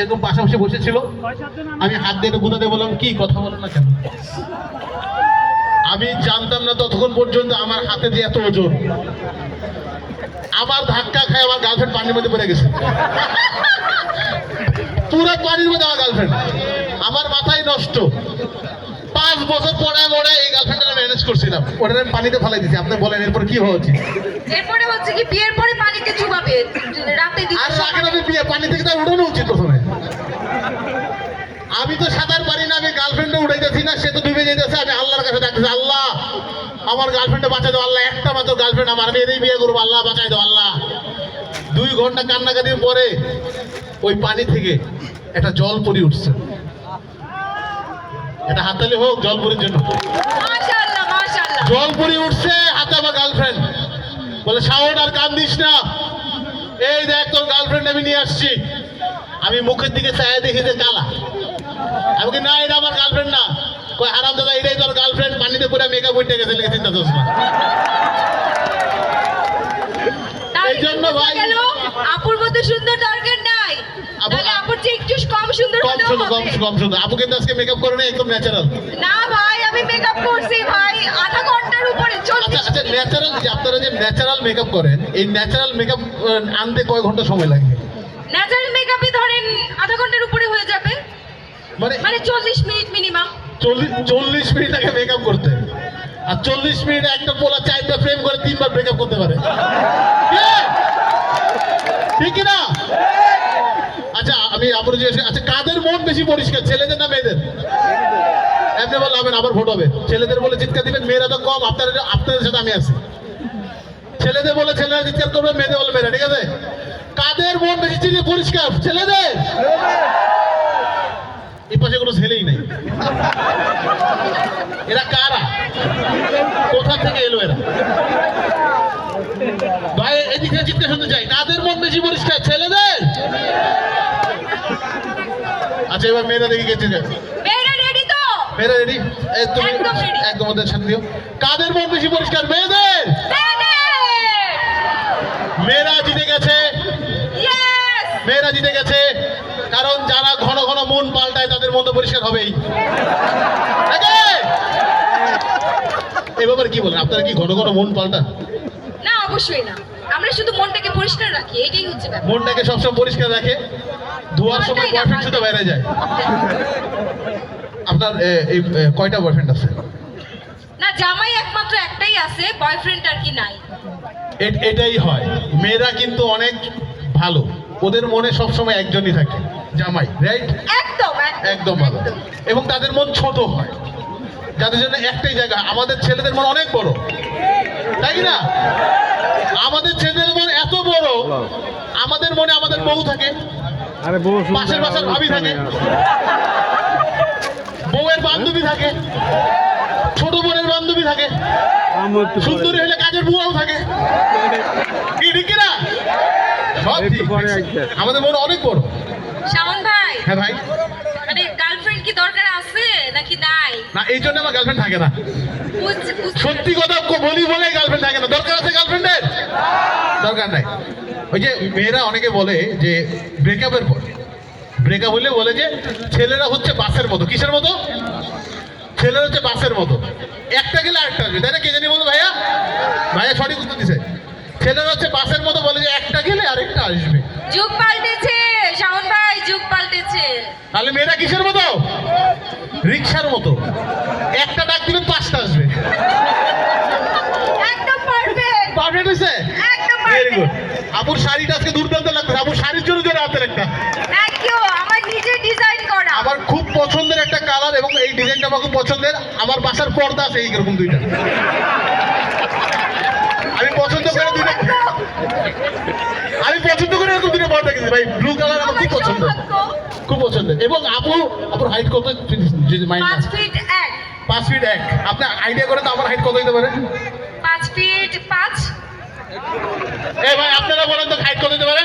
এরকম পাশাপাশি বসেছিল। আমি হাত দিয়ে গুঁতাতে বললাম কি কথা বলো না কেন? আমি জানতাম না ততক্ষণ পর্যন্ত আমার হাতে যে এত ওজন। আমার ধাক্কা খায় আমার গার্লফ্রেন্ড পানির মধ্যে পড়ে গেছে। পুরো পানির মধ্যে আমার গার্লফ্রেন্ড আমার মাথায় নষ্ট। পাঁচ বছর পরে মরে এই গার্লফ্রেন্ডটা ম্যানেজ করছিলাম। ওটা আমি পানিতে ফেলাই দিয়েছি। আপনি বলেন এরপর কি হওয়া উচিত? এরপরে হচ্ছে কি বিয়ের পরে পানিতে চুবাবে। রাতে আর রাখেন আমি বিয়ে পানি থেকে তো উঠানো উচিত প্রথমে। আমি তো সাঁতার পারি না আমি গার্লফ্রেন্ডে উঠাইতেছি না সে তো ডুবে যেতেছে আমি আল্লাহর কাছে ডাকতেছি আল্লাহ! আমার গার্লফ্রেন্ডে বাঁচাই দাও আল্লাহ একটা মাত্র গার্লফ্রেন্ড আমার আমি এরই বিয়ে করব আল্লাহ বাঁচাই দাও আল্লাহ! দুই ঘণ্টা কান্নাকাটির পরে ওই পানি থেকে একটা জল পরি উঠছে। এটা হাতালি হোক জল পরির জন্য জল পরি উঠছে হাতে আমার গার্লফ্রেন্ড বলে শাওন আর কান্দিস না। এই দেখ তোর গার্লফ্রেন্ড আমি নিয়ে আসছি। আমি মুখের দিকে চায় দেখি যে কালা। আমি না এটা আমার গার্লফ্রেন্ড না। কই হারাম দাদা এটাই তোর গার্লফ্রেন্ড পানিতে পুরো মেকআপ উঠে গেছে লেগে চিন্তা করছ না। এই জন্য ভাই- আপুর মতো সুন্দর দরকার নাই। তাহলে আপুর চেয়ে একটু কম সুন্দর কম হলেও শুধু কম হবে। কম শুধু আপু কিন্তু আজকে মেকআপ করে না একদম ন্যাচারাল না ভাই আমি মেকআপ করছি ভাই আধা ঘণ্টার উপরে আচ্ছা আচ্ছা ন্যাচারাল যে আপনারা যে ন্যাচারাল মেকআপ করেন এই ন্যাচারাল মেকআপ আনতে কয় ঘণ্টা সময় লাগে? ন্যাচারাল মেকআপই ধরেন আধা ঘণ্টার উপরে হয়ে যাবে। মানে মানে চল্লিশ মিনিট মিনিমাম চল্লিশ চল্লিশ মিনিট আগে মেকআপ করতে। আর চল্লিশ মিনিট একটা পোলা চারটা ফ্রেম করে তিনবার ব্রেকআপ করতে পারে। ঠিক কি না আচ্ছা আমি আপনার জিজ্ঞেস আচ্ছা কাদের মন বেশি পরিষ্কার ছেলেদের না মেয়েদের? এমনি বললে হবে আবার ভোট হবে। ছেলেদের বলে চিৎকার দিবেন মেয়েরা তো কম আপনাদের আপনাদের সাথে আমি আছি। ছেলেদের বলে ছেলেরা চিৎকার করবে মেয়েদের বলে মেয়েরা ঠিক আছে? কাদের মন বেশি চিনি পরিষ্কার? ছেলেদের? এই পাশে কোনো ছেলেই নেই। এরা কারা? কোথা থেকে এলো এরা? ভাই এদিক থেকে চিৎকার শুনতে চাই কাদের মন বেশি পরিষ্কার ছেলেদের? আচ্ছা এবার মেয়েরা দেখি গেছে মেয়েরা রেডি মেয়েরা রেডি তুমি একদম ওদের সাথে দিও। কাদের মন বেশি পরিষ্কার মেয়েদের! মেয়েরা জিতে গেছে। মেয়েরা জিতে গেছে কারণ যারা ঘন ঘন পাল্টায় তাদের মন তো পরিষ্কার হবেই? এ ব্যাপারে কি বলেন? আপনারা কি ঘন ঘন মন পাল্টান? না অবশ্যই না। আমরা শুধু মনটাকে পরিষ্কার রাখি এটাই হচ্ছে ব্যাপার। মনটাকে সবসময় পরিষ্কার রাখে ধোয়ার সময় বয়ফ্রেন্ড শুধু বাইরে যায়। আপনার এই কয়টা বয়ফ্রেন্ড আছে? না জামাই একমাত্র একটাই আছে বয়ফ্রেন্ড আর কি নাই। এটাই হয়। মেয়েরা কিন্তু অনেক ভালো। ওদের মনে সবসময় একজনই থাকে। জামাই রাইট একদম একদম ভালো। এবং তাদের মন ছোট হয়। যাদের জন্য একটাই জায়গা আমাদের ছেলেদের মন অনেক বড়। তাই কি না? আমাদের ছেলেদের মন এত বড় আমাদের মনে আমাদের বউ থাকে। আরে বউ শুনতে পাশের ভাবি থাকে। বউয়ের বান্ধবী থাকে। ছোট বোনের বান্ধবী থাকে। সুন্দরী হলে কাজের বুয়াও থাকে। কি ঠিক কি না। আমাদের মন অনেক বড়। শাওন ভাই? হ্যাঁ ভাই। মানে গার্লফ্রেন্ড কি দরকার আছে নাকি নাই? না এই জন্য আমার গার্লফ্রেন্ড থাকে না। সত্যি কথা বলি বলে গার্লফ্রেন্ড থাকে না। দরকার আছে গার্লফ্রেন্ডের দরকার নাই। ওই যে মেয়েরা অনেকে বলে যে ব্রেকআপের পর। ব্রেকআপ হলে বলে যে ছেলেরা হচ্ছে বাসের মতো। কিসের মতো? ছেলেরা হচ্ছে বাসের মতো। একটা গেলে আরেকটা আসবে তাই না? কে জানি বলো ভাইয়া? ভাইয়া সঠিক উত্তর দিছে। ছেলেরা হচ্ছে বাসের মতো বলে যে একটা গেলে আরেকটা আসবে। যুগ পাল্টেছে যুগ পাল্টেছে। তাহলে মেয়েরা কিসের মতো? রিক্সার মতো। একটা ডাক দিবেন পাঁচটা আসবে। একদম পারফেক্ট পারফেক্ট হয়েছে একদম পারফেক্ট আপুর শাড়িটা আজকে দুর্দান্ত লাগছে। আপুর শাড়ির জন্য জোরে হাতের একটা থ্যাংক ইউ আমার নিজে ডিজাইন করা। আমার খুব পছন্দের একটা কালার এবং এই ডিজাইনটা আমার খুব পছন্দের। আমার বাসার পর্দা আছে এইরকম দুইটা। আমি পছন্দ করে দুইটা পছন্দ করে এরকম দুটো পর্দা কিনছি ভাই। ব্লু কালার আমার খুব পছন্দ। খুব পছন্দের এবং আপু আপুর হাইট কত? যদি মাইন্ড পাঁচ ফিট এক। পাঁচ ফিট এক। আপনি আইডিয়া করে তো আমার হাইট কত হতে পারে? পাঁচ ফিট পাঁচ। এই ভাই আপনারা বলেন তো হাইট কত হতে পারে?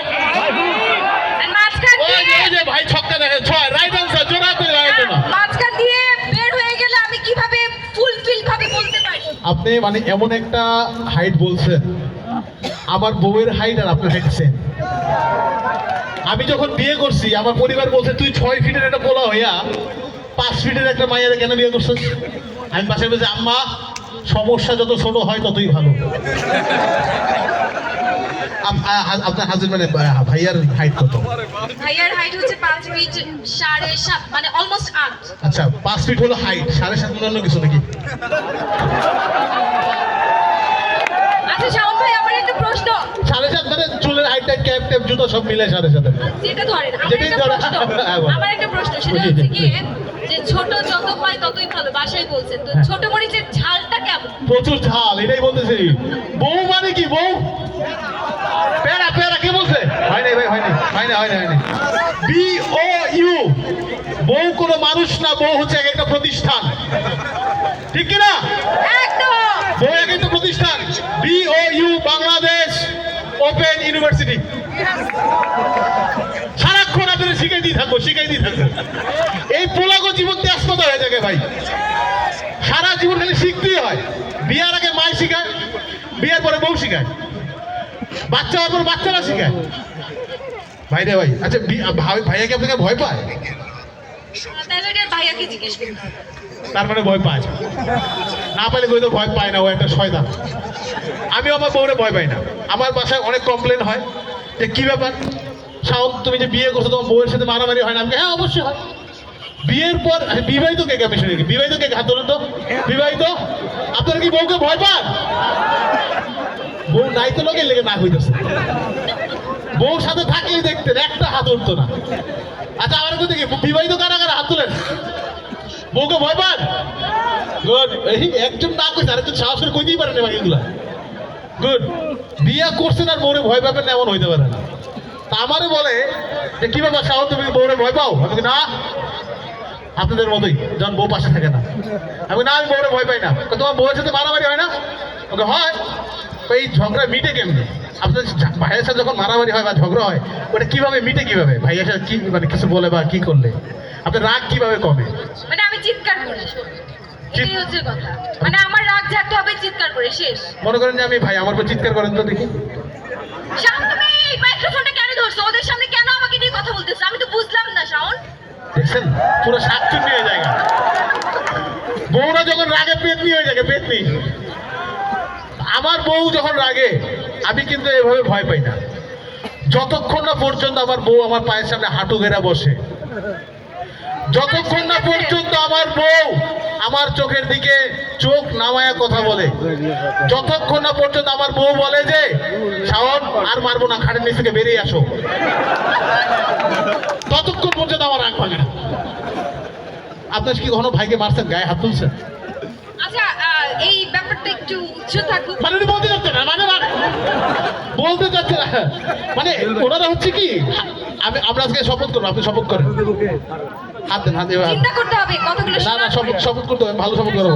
ভাই ছক্কা দেখে ছয়। রাইট আনসার জোড়া করে রাইট না মাঝখান দিয়ে বের হয়ে গেলে আমি কীভাবে ফুলফিল ভাবে বলতে পারি? আপনি মানে এমন একটা হাইট বলছেন। আমার বউয়ের হাইট আর আপনার হাইট সেম আমি যখন বিয়ে করছি আমার পরিবার বলছে তুই ছয় ফিটের একটা পোলা হইয়া পাঁচ ফিটের একটা মাইয়ারে কেন বিয়ে করছিস? আমি পাশে বলছি আম্মা সমস্যা যত ছোট হয় ততই ভালো। আপনার হাজবেন্ড মানে ভাইয়ার হাইট কত? ভাইয়ার হাইট হচ্ছে পাঁচ ফিট সাড়ে সাত মানে অলমোস্ট আট। আচ্ছা পাঁচ ফিট হলো হাইট সাড়ে সাত অন্য কিছু নাকি? আচ্ছা শাওন ভাই আমার একটা প্রশ্ন। সাড়ে সাত মানে চুলের হাইট টাইট ক্যাপ ট্যাপ জুতো সব মিলে সাড়ে সাথে যেটা ধরেন আমার যেটাই ধরেন। প্রশ্ন। হ্যাঁ, বল। আমার একটা প্রশ্ন সেটা হচ্ছে কি যে ছোট যত হয় ততই ভালো বাসায় বলছেন। তো। ছোট মরিচের ঝালটা কেমন? প্রচুর ঝাল এটাই বলতেছি। বউ মানে কি বউ? পেরা পেরা কে বলছে? হয় নাই ভাই হয় নাই হয় না হয় না হয় না বি ও ইউ বউ কোনো মানুষ না বউ হচ্ছে এক একটা প্রতিষ্ঠান। ঠিক কি না একদম বউ এক একটা প্রতিষ্ঠান B O U Bangladesh open university সারাক্ষণ আপনাদের শিখাই দিয়ে থাকব, শিখাই দিয়ে থাকব। এই পোলাগো জীবন ব্যস্ততা হয়ে থাকে ভাই। সারা জীবন খালি শিখতেই হয়। বিয়ার আগে মাই শিখায়, বিয়ার পরে বউ শিখায়। বাচ্চা হওয়ার পর বাচ্চারা শিখায়। ভাই রে ভাই আচ্ছা ভাইয়া কি আপনাকে ভয় পায়? তার মানে ভয় পায়। না পাইলে কই তো ভয় পায় না, ও একটা শয়তান। আমি আমার বউরে ভয় পাই না। আমার বাসায় অনেক কমপ্লেন হয়। যে কি ব্যাপার? শাওন, তুমি যে বিয়ে করছ, তোমার বউয়ের সাথে মারামারি হয় না? আমি হ্যাঁ অবশ্যই হয়। বিয়ের পর বিবাহিত কে কে আমি শুনি বিবাহিত কে? হাত ধরুন তো। বিবাহিত? আপনারা কি বউকে ভয় পান? বউ নাই তো লোকের লেগে না হইতেছে বউর সাথে থাকলেই দেখতেন, একটা হাত উঠতো না। আচ্ছা আমার কোথায় কি বিবাহিত কারা কারা হাত তুলেন। বউকে ভয় পান? গুড এই একজন না কইছে, আরেকজন সাহস করে কইতেই পারেন না এগুলা গুড বিয়া করছেন আর বউরে ভয় পাবেন না, এমন হইতে পারে না। তা আমারে বলে যে কি ব্যাপার, সাহস তুমি বউরে ভয় পাও? আমি না, আপনাদের মতোই, যখন বউ পাশে থাকে না। আমি না, আমি বউরে ভয় পাই না। তোমার বউয়ের সাথে মারামারি হয় না? ওকে, হয়। এই ঝগড়া মিটে কেমনি? আপনার ভাইয়ের সাথে যখন মারামারি হয় বা ঝগড়া হয় ওটা কীভাবে মিটে কীভাবে? ভাইয়ের সাথে কি মানে কিছু বলে বা কি করলে? আপনার রাগ কীভাবে কমে? মানে আমি চিৎকার করি এটাই হচ্ছে কথা। মানে আমার রাগ ঝাড়তে হবে চিৎকার করে শেষ। মনে করেন যে আমি ভাই আমার উপর চিৎকার করেন তো দেখি। শাওন তুমি এই মাইক্রোফোনটা কেন ধরছো? ওদের সামনে কেন আমাকে নিয়ে কথা বলতেছো? আমি তো বুঝলাম না শাওন। দেখছেন? পুরো শাকচুন্নি হয়ে যায় বউরা যখন রাগে পেতনি হয়ে যায় পেতনি। আমার বউ যখন রাগে আমি কিন্তু এভাবে ভয় পাই না। যতক্ষণ না পর্যন্ত আমার বউ আমার পায়ের সামনে হাঁটু ঘেরা বসে যতক্ষণ না পর্যন্ত আমার বউ আমার চোখের দিকে চোখ নামায়া কথা বলে যতক্ষণ না পর্যন্ত আমার বউ বলে যে শাওন আর মারবো না খাটের নিচ থেকে বেরিয়ে আসো। ততক্ষণ পর্যন্ত আমার রাগ ভাঙে না। আপনার কি কখনো ভাইকে মারছেন গায়ে হাত তুলছেন? আচ্ছা এই ব্যাপারটা একটু উচ্চ থাকুক। মানে বলতে না মানে বলতে চাচ্ছে না। মানে ওনারা হচ্ছে কি? আমি আমরা আজকে শপথ করব আপনি শপথ করেন। হাত দেন হাত দেন। না না শপথ শপথ করতে হবে ভালো শপথ করব।